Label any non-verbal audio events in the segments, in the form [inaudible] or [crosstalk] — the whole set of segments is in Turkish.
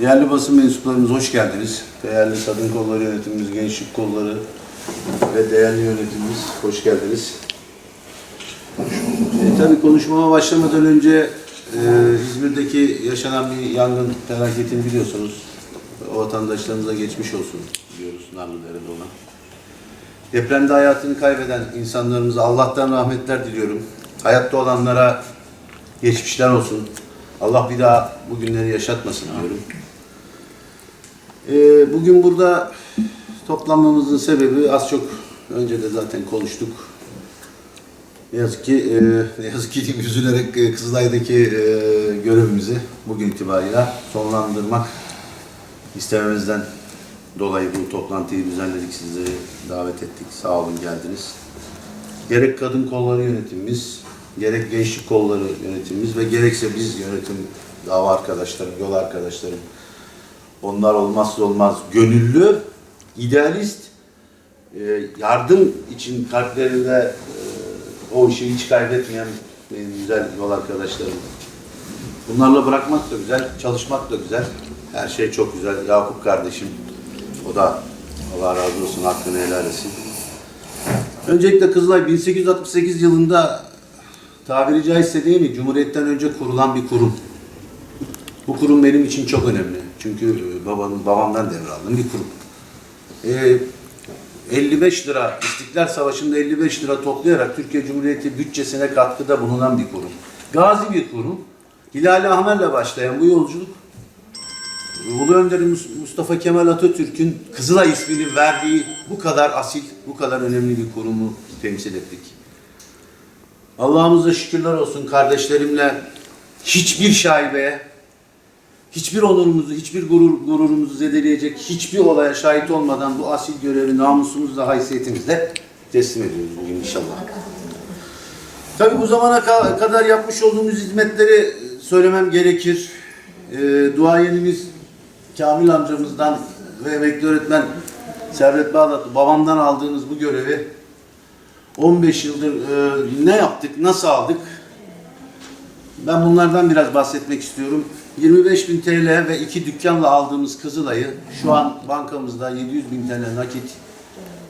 Değerli basın mensuplarımız hoş geldiniz. Değerli kadın kolları yönetimimiz, gençlik kolları ve değerli yönetimimiz hoş geldiniz. E, tabii konuşmama başlamadan önce e, İzmir'deki yaşanan bir yangın felaketini biliyorsunuz. O vatandaşlarımıza geçmiş olsun diyoruz Narlıdere'de olan. Depremde hayatını kaybeden insanlarımıza Allah'tan rahmetler diliyorum. Hayatta olanlara geçmişler olsun. Allah bir daha bu günleri yaşatmasın diyorum. Ee, bugün burada toplanmamızın sebebi az çok önce de zaten konuştuk. Ne yazık ki, e, ne yazık ki [laughs] üzülerek e, Kızılay'daki e, görevimizi bugün itibariyle sonlandırmak istememizden dolayı bu toplantıyı düzenledik, sizi davet ettik. Sağ olun geldiniz. Gerek kadın kolları yönetimimiz, gerek gençlik kolları yönetimimiz ve gerekse biz yönetim dava arkadaşlarım, yol arkadaşlarım, onlar olmazsa olmaz gönüllü, idealist, e, yardım için kalplerinde e, o işi hiç kaybetmeyen benim güzel yol arkadaşlarım. Bunlarla bırakmak da güzel, çalışmak da güzel. Her şey çok güzel. Yakup kardeşim, o da Allah razı olsun, hakkını helal etsin. Öncelikle Kızılay 1868 yılında tabiri caizse değil mi, Cumhuriyet'ten önce kurulan bir kurum. Bu kurum benim için çok önemli. Çünkü e, babanın, babamdan devraldığım bir kurum. Ee, 55 lira, İstiklal Savaşı'nda 55 lira toplayarak Türkiye Cumhuriyeti bütçesine katkıda bulunan bir kurum. Gazi bir kurum. Hilali Ahmer'le başlayan bu yolculuk Ulu Önder Mus- Mustafa Kemal Atatürk'ün Kızılay ismini verdiği bu kadar asil, bu kadar önemli bir kurumu temsil ettik. Allah'ımıza şükürler olsun kardeşlerimle hiçbir şaibeye, hiçbir onurumuzu, hiçbir gurur, gururumuzu zedeleyecek hiçbir olaya şahit olmadan bu asil görevi namusumuzla, haysiyetimizle teslim ediyoruz bugün inşallah. Tabii bu zamana ka- kadar yapmış olduğumuz hizmetleri söylemem gerekir. E, duayenimiz Kamil amcamızdan ve emekli öğretmen Servet Bağdat babamdan aldığımız bu görevi 15 yıldır e, ne yaptık, nasıl aldık? Ben bunlardan biraz bahsetmek istiyorum. 25 bin TL ve iki dükkanla aldığımız Kızılay'ı şu an bankamızda 700 bin TL nakit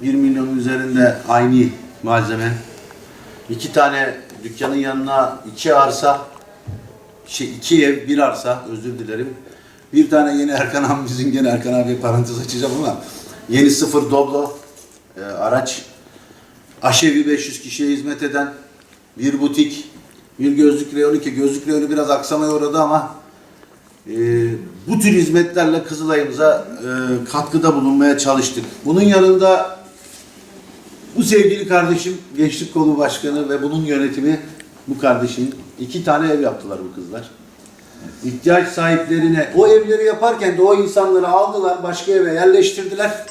1 milyonun üzerinde aynı malzeme. iki tane dükkanın yanına iki arsa, şey, iki ev, bir arsa özür dilerim. Bir tane yeni Erkan abimizin gene Erkan abiye parantez açacağım ama yeni sıfır Doblo e, araç. Aşevi 500 kişiye hizmet eden bir butik, bir gözlük reyonu ki gözlük reyonu biraz aksamaya uğradı ama e, bu tür hizmetlerle Kızılay'ımıza e, katkıda bulunmaya çalıştık. Bunun yanında bu sevgili kardeşim Gençlik Kolu Başkanı ve bunun yönetimi bu kardeşim iki tane ev yaptılar bu kızlar. İhtiyaç sahiplerine o evleri yaparken de o insanları aldılar başka eve yerleştirdiler.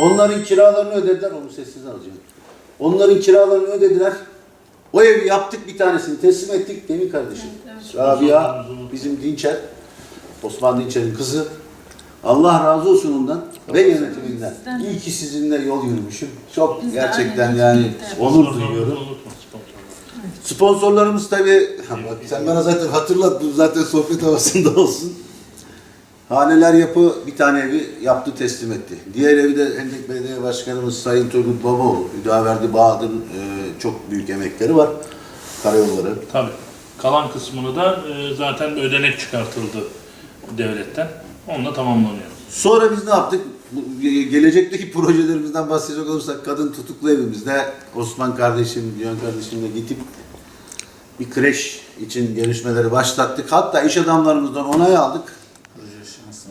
Onların kiralarını ödediler. Onu sessiz alacağım. Onların kiralarını ödediler. O evi yaptık bir tanesini teslim ettik değil mi kardeşim? Rabia bizim Dinçer, Osman Dinçer'in kızı. Allah razı olsun ondan ve yönetiminden. İyi ki sizinle yol yürümüşüm. Çok Biz de gerçekten aynı yani onur duyuyorum. Sponsorlarımız tabii, bak sen bana zaten hatırlat, bu zaten sohbet havasında olsun. Haneler Yapı bir tane evi yaptı teslim etti. Diğer evi de Hendek Belediye Başkanımız Sayın Turgut Babaoğlu, Hüdaverdi Bahadır'ın e, çok büyük emekleri var. Karayolları. Tabii. Kalan kısmını da e, zaten ödenek çıkartıldı devletten. Onunla tamamlanıyor. Sonra biz ne yaptık? Gelecekteki projelerimizden bahsedecek olursak kadın tutuklu evimizde Osman kardeşim, Cihan kardeşimle gidip bir kreş için gelişmeleri başlattık. Hatta iş adamlarımızdan onay aldık.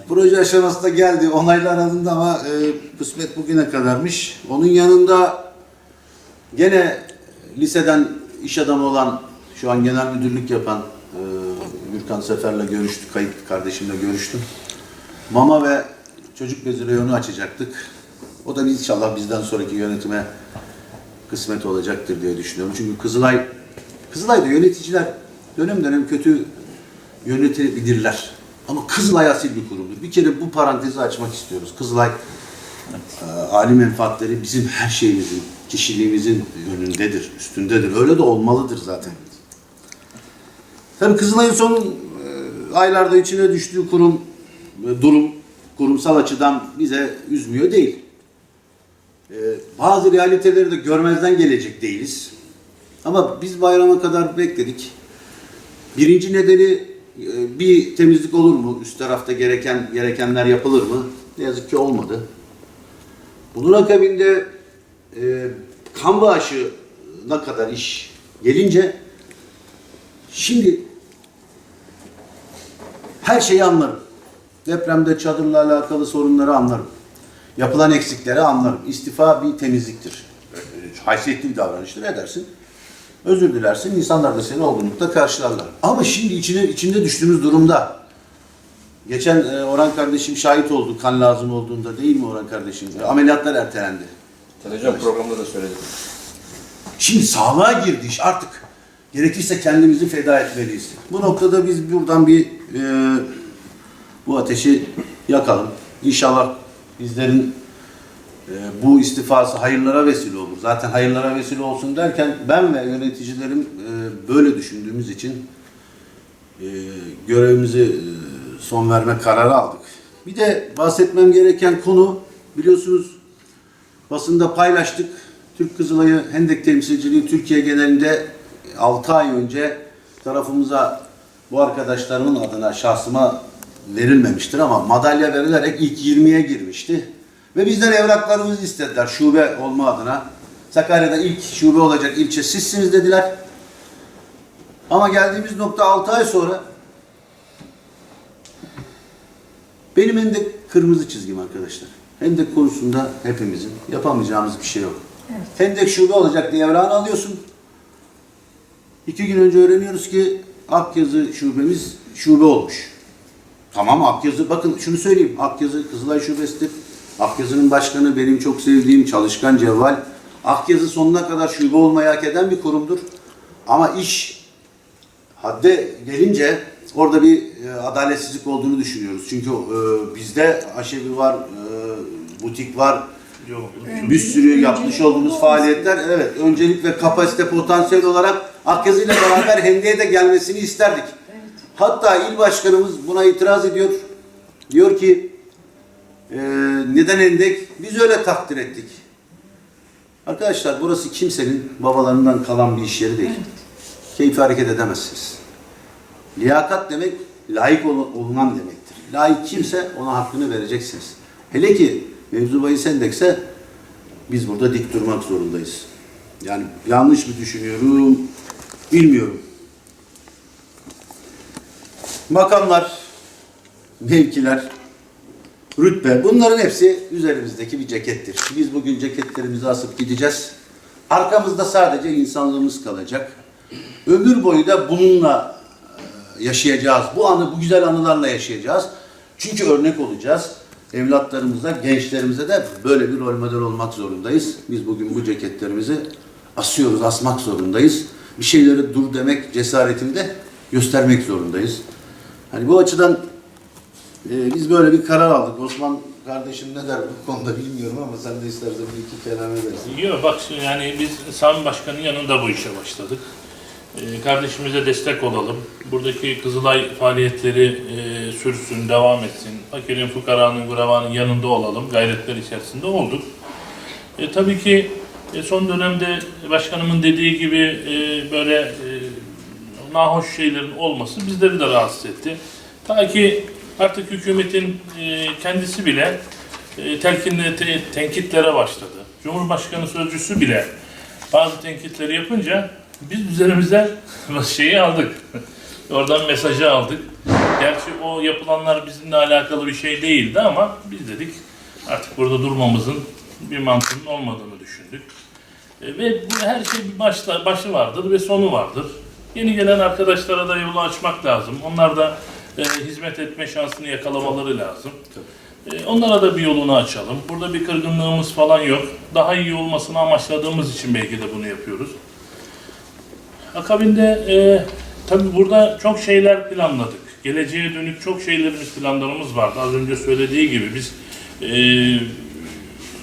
Proje aşamasına geldi. Onaylar alındı ama e, kısmet bugüne kadarmış. Onun yanında gene liseden iş adamı olan, şu an genel müdürlük yapan e, Gürkan Sefer'le görüştük, kayıt kardeşimle görüştüm. Mama ve çocuk bezi reyonu açacaktık. O da inşallah bizden sonraki yönetime kısmet olacaktır diye düşünüyorum. Çünkü Kızılay, Kızılay'da yöneticiler dönem dönem kötü yönetebilirler. Ama Kızılay asil bir kurumdur. Bir kere bu parantezi açmak istiyoruz. Kızılay e, âli menfaatleri bizim her şeyimizin, kişiliğimizin önündedir, üstündedir. Öyle de olmalıdır zaten. Tabii Kızılay'ın son e, aylarda içine düştüğü kurum e, durum kurumsal açıdan bize üzmüyor değil. E, bazı realiteleri de görmezden gelecek değiliz. Ama biz bayrama kadar bekledik. Birinci nedeni bir temizlik olur mu? Üst tarafta gereken gerekenler yapılır mı? Ne yazık ki olmadı. Bunun akabinde e, kan bağışına kadar iş gelince şimdi her şeyi anlarım. Depremde çadırla alakalı sorunları anlarım. Yapılan eksikleri anlarım. İstifa bir temizliktir. E, Haysiyetli bir davranıştır edersin. Özür dilersin. İnsanlar da seni olgunlukla karşılarlar. Ama şimdi içine, içinde düştüğümüz durumda geçen e, Orhan kardeşim şahit oldu kan lazım olduğunda değil mi Orhan kardeşim? E, ameliyatlar ertelendi. Televizyon programında da söyledim. Şimdi sağlığa girdi iş artık. Gerekirse kendimizi feda etmeliyiz. Bu noktada biz buradan bir e, bu ateşi yakalım. İnşallah bizlerin e, bu istifası hayırlara vesile olur. Zaten hayırlara vesile olsun derken ben ve yöneticilerim e, böyle düşündüğümüz için e, görevimizi e, son verme kararı aldık. Bir de bahsetmem gereken konu biliyorsunuz basında paylaştık. Türk Kızılayı Hendek temsilciliği Türkiye genelinde 6 ay önce tarafımıza bu arkadaşlarımın adına şahsıma verilmemiştir ama madalya verilerek ilk 20'ye girmişti. Ve bizden evraklarımızı istediler şube olma adına. Sakarya'da ilk şube olacak ilçe sizsiniz dediler. Ama geldiğimiz nokta 6 ay sonra benim Hendek kırmızı çizgim arkadaşlar. Hendek konusunda hepimizin yapamayacağımız bir şey yok. Hendek şube olacak diye evrağını alıyorsun. İki gün önce öğreniyoruz ki Akyazı şubemiz şube olmuş. Tamam Akyazı, bakın şunu söyleyeyim. Akyazı Kızılay Şubesi'dir. Akyazı'nın başkanı benim çok sevdiğim çalışkan Cevval. Akyazı sonuna kadar şube olmayı hak eden bir kurumdur. Ama iş hadde gelince orada bir e, adaletsizlik olduğunu düşünüyoruz. Çünkü e, bizde aşevi var, e, butik var, Yok. bir sürü yapmış olduğumuz faaliyetler evet öncelik ve kapasite potansiyel olarak İle beraber Hende'ye de gelmesini isterdik. Hatta il başkanımız buna itiraz ediyor. Diyor ki "Ee, neden Hendek? Biz öyle takdir ettik. Arkadaşlar burası kimsenin babalarından kalan bir iş yeri değil. Keyfi hareket edemezsiniz. Liyakat demek layık ol- olunan demektir. Layık kimse ona hakkını vereceksiniz. Hele ki mevzu bahis endekse biz burada dik durmak zorundayız. Yani yanlış mı düşünüyorum bilmiyorum. Makamlar, mevkiler, rütbe bunların hepsi üzerimizdeki bir cekettir. Biz bugün ceketlerimizi asıp gideceğiz. Arkamızda sadece insanlığımız kalacak. Ömür boyu da bununla e, yaşayacağız. Bu anı, bu güzel anılarla yaşayacağız. Çünkü örnek olacağız. Evlatlarımıza, gençlerimize de böyle bir rol model olmak zorundayız. Biz bugün bu ceketlerimizi asıyoruz, asmak zorundayız. Bir şeyleri dur demek cesaretini de göstermek zorundayız. Hani bu açıdan e, biz böyle bir karar aldık. Osman kardeşim ne der bu konuda bilmiyorum ama sen de istersen bir iki kelam edersin. Yok bak yani biz Sami Başkan'ın yanında bu işe başladık. Ee, kardeşimize destek olalım. Buradaki Kızılay faaliyetleri e, sürsün, devam etsin. Fakirin, fukaranın, gurabanın yanında olalım. Gayretler içerisinde olduk. E, tabii ki e, son dönemde başkanımın dediği gibi e, böyle e, nahoş şeylerin olması bizleri de rahatsız etti. Ta ki artık hükümetin e, kendisi bile e, telkinle te- tenkitlere başladı. Cumhurbaşkanı sözcüsü bile bazı tenkitleri yapınca biz üzerimize [laughs] şeyi aldık. Oradan mesajı aldık. Gerçi o yapılanlar bizimle alakalı bir şey değildi ama biz dedik artık burada durmamızın bir mantığının olmadığını düşündük. E, Ve bu her şey bir başla, başı vardır ve sonu vardır. Yeni gelen arkadaşlara da yolu açmak lazım. Onlar da e, hizmet etme şansını yakalamaları lazım. E, onlara da bir yolunu açalım. Burada bir kırgınlığımız falan yok. Daha iyi olmasını amaçladığımız için belki de bunu yapıyoruz. Akabinde e, tabii burada çok şeyler planladık. Geleceğe dönük çok şeylerimiz, planlarımız vardı. Az önce söylediği gibi biz e,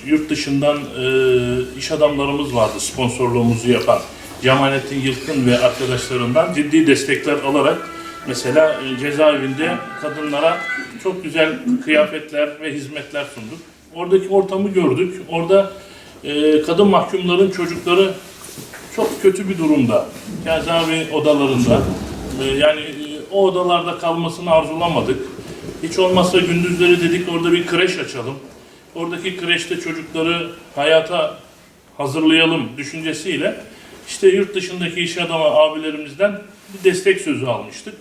yurt dışından e, iş adamlarımız vardı sponsorluğumuzu yapan. Cemalettin Yılkın ve arkadaşlarından ciddi destekler alarak mesela e, cezaevinde kadınlara çok güzel kıyafetler ve hizmetler sunduk. Oradaki ortamı gördük. Orada e, kadın mahkumların çocukları çok kötü bir durumda. Cezaevi odalarında. E, yani e, o odalarda kalmasını arzulamadık. Hiç olmazsa gündüzleri dedik orada bir kreş açalım. Oradaki kreşte çocukları hayata hazırlayalım düşüncesiyle işte yurt dışındaki iş adamı abilerimizden bir destek sözü almıştık.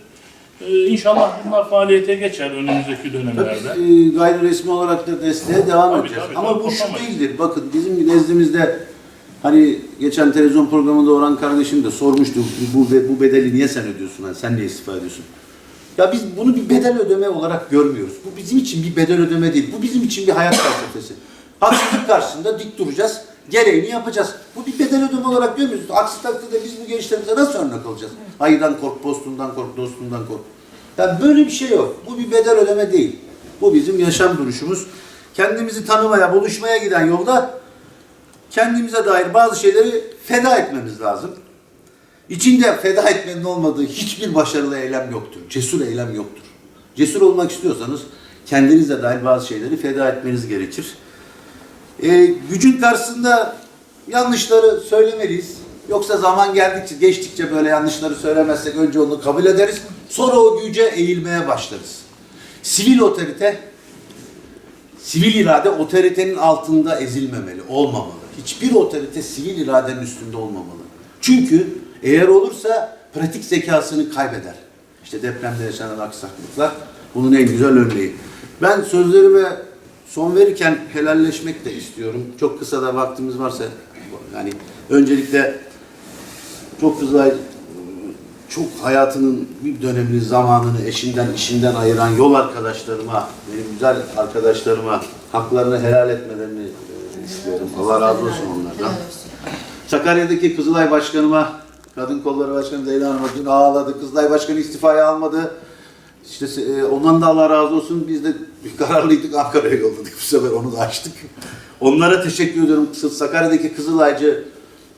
Ee, inşallah bunlar faaliyete geçer önümüzdeki dönemlerde. Tabii e, gayri resmi olarak da desteğe devam Tabii, edeceğiz. tabii, Ama tabii, bu şu kopamayız. değildir. Bakın bizim nezdimizde hani geçen televizyon programında Orhan kardeşim de sormuştu. Bu, bu bedeli niye sen ödüyorsun? Hani sen niye istifa ediyorsun? Ya biz bunu bir bedel ödeme olarak görmüyoruz. Bu bizim için bir bedel ödeme değil. Bu bizim için bir hayat felsefesi. Haksızlık karşısında dik duracağız. Gereğini yapacağız. Bu bir bedel ödeme olarak görmüyoruz. Aksi takdirde biz bu gençlerimize nasıl örnek olacağız? Hayırdan kork, postundan kork, dostundan kork. Ya böyle bir şey yok. Bu bir bedel ödeme değil. Bu bizim yaşam duruşumuz. Kendimizi tanımaya, buluşmaya giden yolda kendimize dair bazı şeyleri feda etmemiz lazım. İçinde feda etmenin olmadığı hiçbir başarılı eylem yoktur. Cesur eylem yoktur. Cesur olmak istiyorsanız kendinize dair bazı şeyleri feda etmeniz gerekir. Ee, gücün karşısında yanlışları söylemeliyiz. Yoksa zaman geldikçe, geçtikçe böyle yanlışları söylemezsek önce onu kabul ederiz. Sonra o güce eğilmeye başlarız. Sivil otorite, sivil irade otoritenin altında ezilmemeli, olmamalı. Hiçbir otorite sivil iradenin üstünde olmamalı. Çünkü eğer olursa pratik zekasını kaybeder. İşte depremde yaşanan aksaklıklar bunun en güzel örneği. Ben sözlerime son verirken helalleşmek de istiyorum. Çok kısa da vaktimiz varsa yani öncelikle çok güzel çok hayatının bir dönemini, zamanını eşinden, işinden ayıran yol arkadaşlarıma, benim güzel arkadaşlarıma haklarını helal etmelerini e, istiyorum. Allah razı olsun onlardan. Sakarya'daki Kızılay Başkanıma, Kadın Kolları Başkanı Zeyda Hanım'a dün ağladı. Kızılay Başkanı istifaya almadı. İşte e, ondan da Allah razı olsun. Biz de kararlıydık Ankara'ya yolladık. Bu sefer onu da açtık. Onlara teşekkür ediyorum. Sakarya'daki Kızılaycı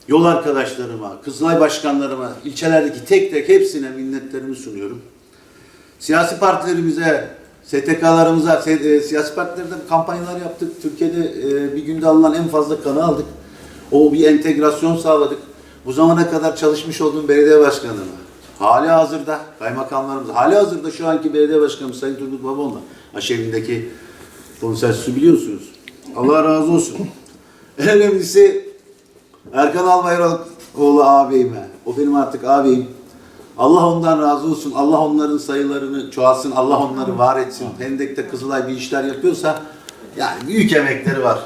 yol arkadaşlarıma, Kızılay başkanlarıma, ilçelerdeki tek tek hepsine minnetlerimi sunuyorum. Siyasi partilerimize, STK'larımıza, e, siyasi partilerde kampanyalar yaptık. Türkiye'de e, bir günde alınan en fazla kanı aldık. O bir entegrasyon sağladık. Bu zamana kadar çalışmış olduğum belediye başkanlarıma, hali hazırda kaymakamlarımız, hali hazırda şu anki belediye başkanımız Sayın Turgut Babaoğlu, Aşevi'ndeki konsensüsü biliyorsunuz. Allah razı olsun. En önemlisi Erkan Albayrakoğlu ağabeyime. O benim artık ağabeyim. Allah ondan razı olsun. Allah onların sayılarını çoğalsın. Allah onları var etsin. Hendek'te Kızılay bir işler yapıyorsa yani büyük emekleri var.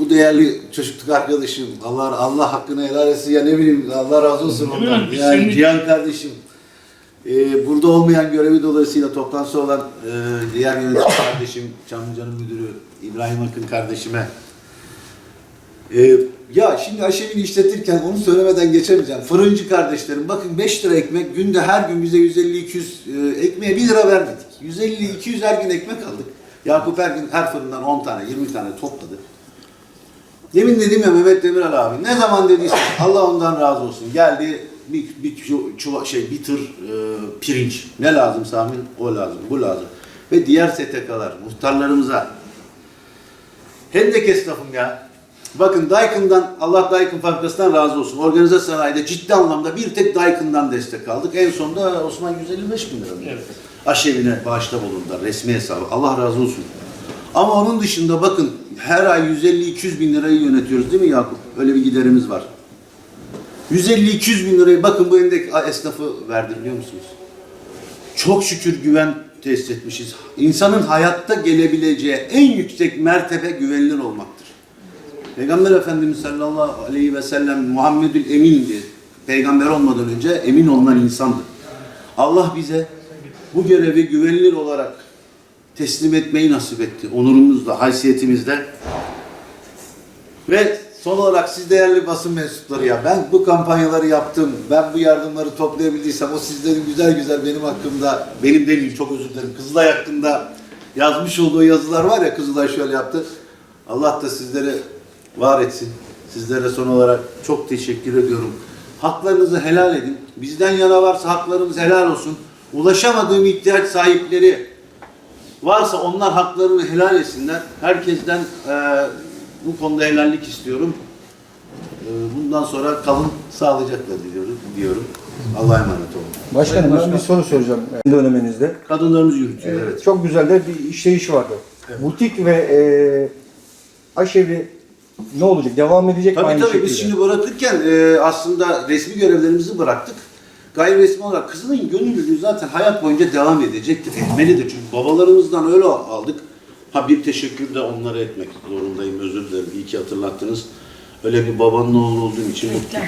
Bu değerli çocukluk arkadaşım. Allah Allah hakkını helal etsin ya ne bileyim Allah razı olsun Değil mi? ondan. Biz Yani senin- Cihan kardeşim. Ee, burada olmayan görevi dolayısıyla toplantısı olan e, diğer yönetici [coughs] kardeşim, Çamlıca'nın müdürü İbrahim Akın kardeşime ee, ya şimdi aşevini işletirken onu söylemeden geçemeyeceğim. Fırıncı kardeşlerim bakın 5 lira ekmek günde her gün bize 150-200 e, ekmeğe 1 lira vermedik. 150-200 her gün ekmek aldık. Yakup her gün her fırından 10 tane 20 tane topladı. Demin dedim ya Mehmet Demirel abi ne zaman dediyse Allah ondan razı olsun. Geldi bir, bir çu- çuva- şey bir tır e, pirinç. Ne lazım Sami? O lazım, bu lazım. Ve diğer STK'lar, muhtarlarımıza Hendek esnafım ya. Bakın Daikin'dan, Allah Daikin fabrikasından razı olsun. Organize sanayide ciddi anlamda bir tek Daikin'dan destek aldık. En sonunda Osman 155 bin lira. mı? Evet. Aşevine bağışta bulundular resmi hesabı. Allah razı olsun. Ama onun dışında bakın her ay 150-200 bin lirayı yönetiyoruz değil mi Yakup? Öyle bir giderimiz var. 150-200 bin lirayı bakın bu endek esnafı verdi biliyor musunuz? Çok şükür güven tesis etmişiz. İnsanın hayatta gelebileceği en yüksek mertebe güvenilir olmaktır. Peygamber Efendimiz sallallahu aleyhi ve sellem Muhammedül Emin'di. Peygamber olmadan önce emin olunan insandı. Allah bize bu görevi güvenilir olarak teslim etmeyi nasip etti. Onurumuzla, haysiyetimizle. Ve son olarak siz değerli basın mensupları ya ben bu kampanyaları yaptım. Ben bu yardımları toplayabildiysem o sizlerin güzel güzel benim hakkımda, benim değil çok özür dilerim. Kızılay hakkında yazmış olduğu yazılar var ya Kızılay şöyle yaptı. Allah da sizlere var etsin. Sizlere son olarak çok teşekkür ediyorum. Haklarınızı helal edin. Bizden yana varsa haklarımız helal olsun. Ulaşamadığım ihtiyaç sahipleri Varsa onlar haklarını helal etsinler. Herkesten e, bu konuda helallik istiyorum. E, bundan sonra kalın sağlıcakla diliyorum. diyorum. Allah'a emanet olun. Başkanım ben bir soru soracağım kendi döneminizde. Kadınlarımız yürütüyor. Evet. Çok güzel de bir işleyiş vardı. Butik ve e, aşevi ne olacak? Devam edecek mi Tabii aynı tabii şekilde? biz şimdi bırakırken e, aslında resmi görevlerimizi bıraktık. Gayri resmi olarak Kızılay'ın gönüllülüğü zaten hayat boyunca devam edecektir. Etmelidir çünkü babalarımızdan öyle aldık. Ha bir teşekkür de onlara etmek zorundayım. Özür dilerim. İyi ki hatırlattınız. Öyle bir babanın oğlu olduğum için mutluyum.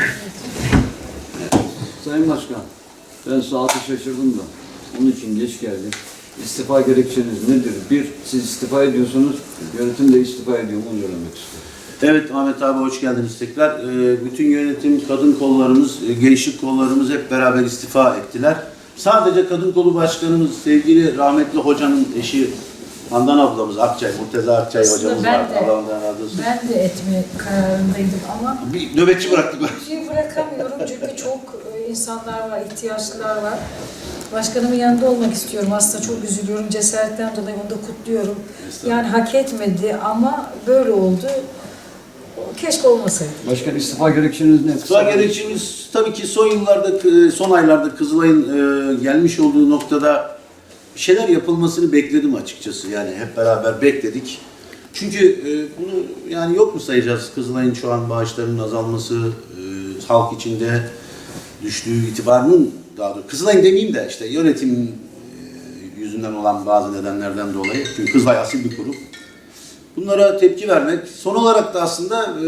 Sayın Başkan, ben saati şaşırdım da. Onun için geç geldim. İstifa gerekçeniz nedir? Bir, siz istifa ediyorsunuz, yönetim de istifa ediyor. Onu öğrenmek istiyorum. Evet Ahmet abi hoş geldiniz tekrar. Ee, bütün yönetim, kadın kollarımız, e, gençlik kollarımız hep beraber istifa ettiler. Sadece kadın kolu başkanımız sevgili rahmetli hocanın eşi Handan ablamız Akçay, Murteza Akçay Aslında hocamız ben vardı. de- Allah ondan razı olsun. Ben de etme kararındaydım ama Bir nöbetçi bıraktık. bir şey bırakamıyorum çünkü çok e, insanlar var, ihtiyaçlılar var. Başkanımın yanında olmak istiyorum. Aslında çok üzülüyorum. Cesaretten dolayı onu da kutluyorum. Yani hak etmedi ama böyle oldu. Keşke olmasaydı. Başkan istifa gerekçeniz ne? İstifa gerekçemiz tabii ki son yıllarda, e, son aylarda Kızılay'ın e, gelmiş olduğu noktada bir şeyler yapılmasını bekledim açıkçası. Yani hep beraber bekledik. Çünkü e, bunu yani yok mu sayacağız Kızılay'ın şu an bağışlarının azalması, halk içinde düştüğü itibarının daha doğrusu Kızılay'ın demeyeyim de işte yönetim yüzünden olan bazı nedenlerden dolayı. Çünkü Kızılay asil bir kurum. Bunlara tepki vermek. Son olarak da aslında e,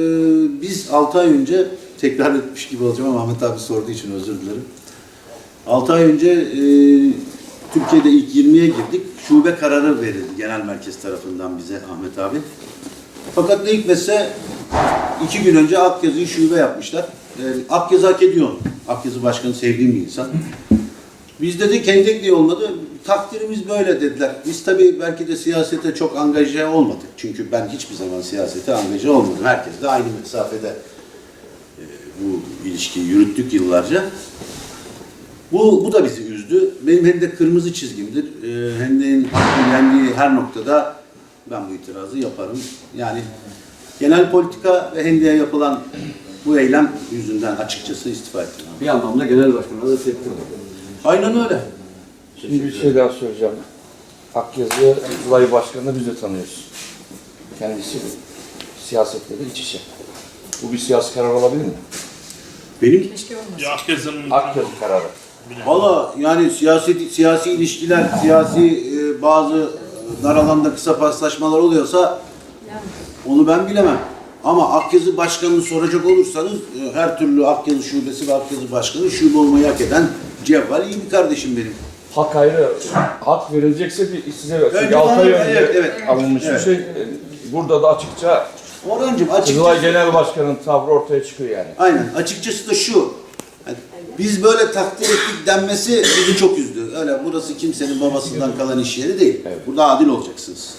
biz 6 ay önce tekrar etmiş gibi olacağım ama Ahmet abi sorduğu için özür dilerim. 6 ay önce e, Türkiye'de ilk 20'ye girdik. Şube kararı verildi genel merkez tarafından bize Ahmet abi. Fakat ne hikmetse iki gün önce Akyazı'yı şube yapmışlar. E, Akyazı hak ediyor. Akyazı başkanı sevdiğim bir insan. Biz dedik Hendekli olmadı. Takdirimiz böyle dediler. Biz tabii belki de siyasete çok angaje olmadık. Çünkü ben hiçbir zaman siyasete angaje olmadım. Herkes de aynı mesafede e, bu ilişkiyi yürüttük yıllarca. Bu, bu da bizi üzdü. Benim Hendek kırmızı çizgimdir. E, Hendek'in hakkı yendiği her noktada ben bu itirazı yaparım. Yani genel politika ve Hendek'e yapılan bu eylem yüzünden açıkçası istifa ettim. Bir anlamda genel başkan'a da tepki var. Aynen öyle. Şimdi bir şey daha soracağım. Akyazı Zulay Başkanı'nı biz de tanıyoruz. Kendisi siyasetle de iç içe. Bu bir siyasi karar olabilir mi? Benim Keşke olmasaydı. Ya Akyazı'nın Akyazı kararı. Valla yani siyasi siyasi ilişkiler, siyasi e, bazı dar alanda kısa paslaşmalar oluyorsa onu ben bilemem. Ama Akyazı Başkanı'nı soracak olursanız e, her türlü Akyazı Şubesi ve Akyazı Başkanı şube olmayı hak eden cevval iyi bir kardeşim benim. Hak ayrı. Hak verilecekse bir size ver. Çünkü Önce 6 ay bana- önce evet, evet. alınmış Evet. bir şey. Burada da açıkça Orhancığım Kızılay açıkçası, Genel Başkanı'nın tavrı ortaya çıkıyor yani. aynen, açıkçası da şu. biz böyle takdir ettik denmesi bizi çok üzdü. Öyle burası kimsenin babasından kalan iş yeri değil. Burada adil olacaksınız.